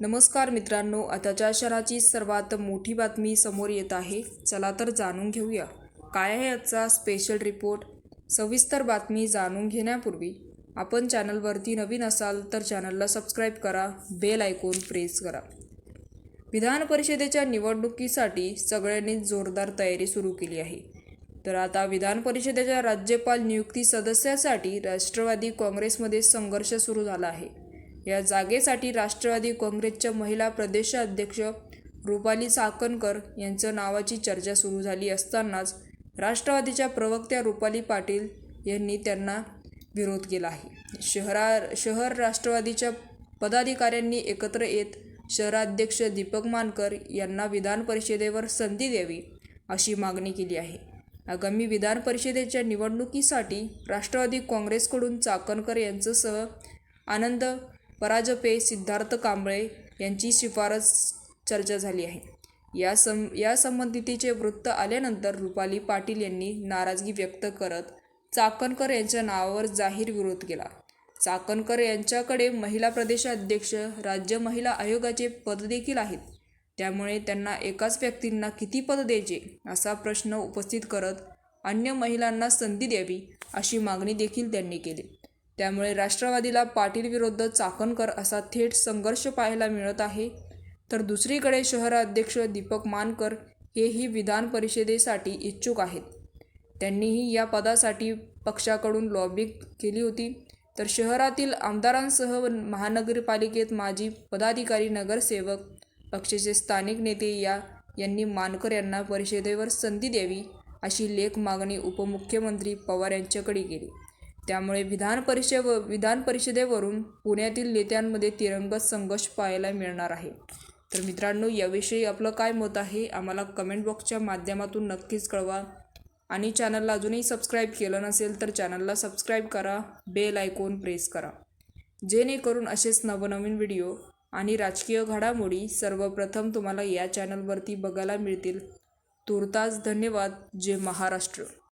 नमस्कार मित्रांनो आताच्या शहराची सर्वात मोठी बातमी समोर येत आहे चला तर जाणून घेऊया. काय आहे आजचा स्पेशल रिपोर्ट सविस्तर बातमी जाणून घेण्यापूर्वी आपण चॅनलवरती नवीन असाल तर चॅनलला सबस्क्राईब करा बेल आयकॉन प्रेस करा. विधान परिषदेच्या निवडणुकीसाठी सगळ्यांनी जोरदार तयारी सुरू केली आहे. तर आता विधान परिषदेच्या राज्यपाल नियुक्ती सदस्यासाठी राष्ट्रवादी काँग्रेसमध्ये संघर्ष सुरू झाला आहे. या जागेसाठी राष्ट्रवादी काँग्रेसच्या महिला प्रदेशाध्यक्ष रुपाली चाकणकर यांचं नावाची चर्चा सुरू झाली असतानाच राष्ट्रवादीच्या प्रवक्त्या रुपाली पाटील यांनी त्यांना विरोध केला आहे. शहरा शहर राष्ट्रवादीच्या पदाधिकाऱ्यांनी एकत्र येत शहराध्यक्ष दीपक मानकर यांना विधान परिषदेवर संधी द्यावी अशी मागणी केली आहे. आगामी विधान परिषदेच्या निवडणुकीसाठी राष्ट्रवादी काँग्रेसकडून चाकणकर यांच्यासह आनंद पराजपे सिद्धार्थ कांबळे यांची शिफारस चर्चा झाली आहे. या सं या संबंधितीचे वृत्त आल्यानंतर रुपाली पाटील यांनी नाराजगी व्यक्त करत चाकणकर यांच्या नावावर जाहीर विरोध केला. चाकणकर यांच्याकडे महिला प्रदेशाध्यक्ष राज्य महिला आयोगाचे पद देखील आहेत. त्यामुळे त्यांना एकाच व्यक्तींना किती पद द्यायचे असा प्रश्न उपस्थित करत अन्य महिलांना संधी द्यावी अशी मागणी देखील त्यांनी केली. त्यामुळे राष्ट्रवादीला पाटील विरुद्ध चाकणकर असा थेट संघर्ष पाहायला मिळत आहे. तर दुसरीकडे शहराध्यक्ष दीपक मानकर हेही विधान परिषदेसाठी इच्छुक आहेत. त्यांनीही या पदासाठी पक्षाकडून लॉबी केली होती. तर शहरातील आमदारांसह महानगरपालिकेत माजी पदाधिकारी नगरसेवक पक्षाचे स्थानिक नेते या यांनी मानकर यांना परिषदेवर संधी द्यावी अशी लेख मागणी उपमुख्यमंत्री पवार यांच्याकडे केली. त्यामुळे विधान परिषद विधान परिषदेवरून पुण्यातील नेत्यांमध्ये तिरंगत संघर्ष पाहायला मिळणार आहे. तर मित्रांनो याविषयी आपलं काय मत आहे आम्हाला कमेंट बॉक्सच्या माध्यमातून नक्कीच कळवा. आणि चॅनलला अजूनही सबस्क्राईब केलं नसेल तर चॅनलला सबस्क्राईब करा बेल आयकॉन प्रेस करा. जेणेकरून असेच नवनवीन व्हिडिओ आणि राजकीय घडामोडी सर्वप्रथम तुम्हाला या चॅनलवरती बघायला मिळतील. तुर्तास धन्यवाद. जय महाराष्ट्र.